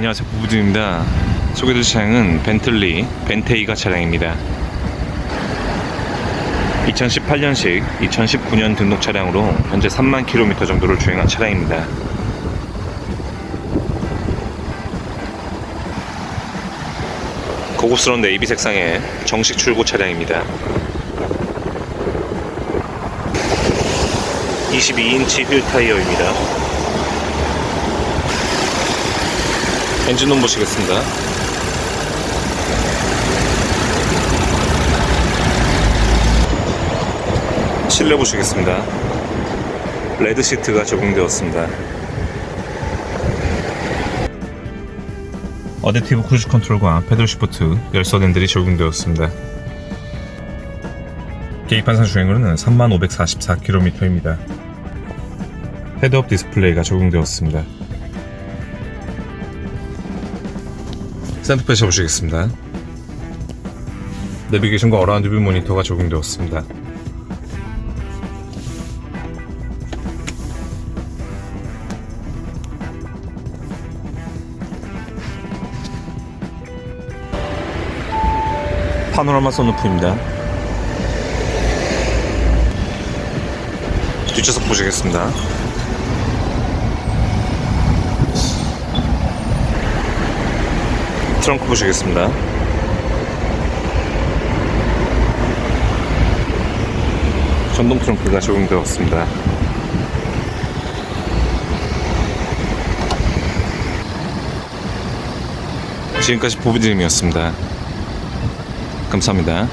안녕하세요. 부부진입니다. 소개될 차량은 벤틀리 벤테이가 차량입니다. 2018년식 2019년 등록 차량으로 현재 3만 킬로미터 정도를 주행한 차량입니다. 고급스러운 네이비 색상의 정식 출고 차량입니다. 22인치 휠 타이어입니다 엔진룸 보시겠습니다. 실내 보시겠습니다. 레드 시트가 적용되었습니다. 어댑티브 크루즈 컨트롤과 패들 시프트 열선핸들이 적용되었습니다. 계기판상 주행거리는 3544km입니다. 헤드업 디스플레이가 적용되었습니다. 센터페이스 보시겠습니다. 내비게이션과 어라운드 뷰 모니터가 적용되었습니다. 파노라마 선루프입니다. 뒷좌석 보시겠습니다. 트렁크 보시겠습니다. 전동 트렁크가 적용되었습니다. 지금까지 보부드림이었습니다. 감사합니다.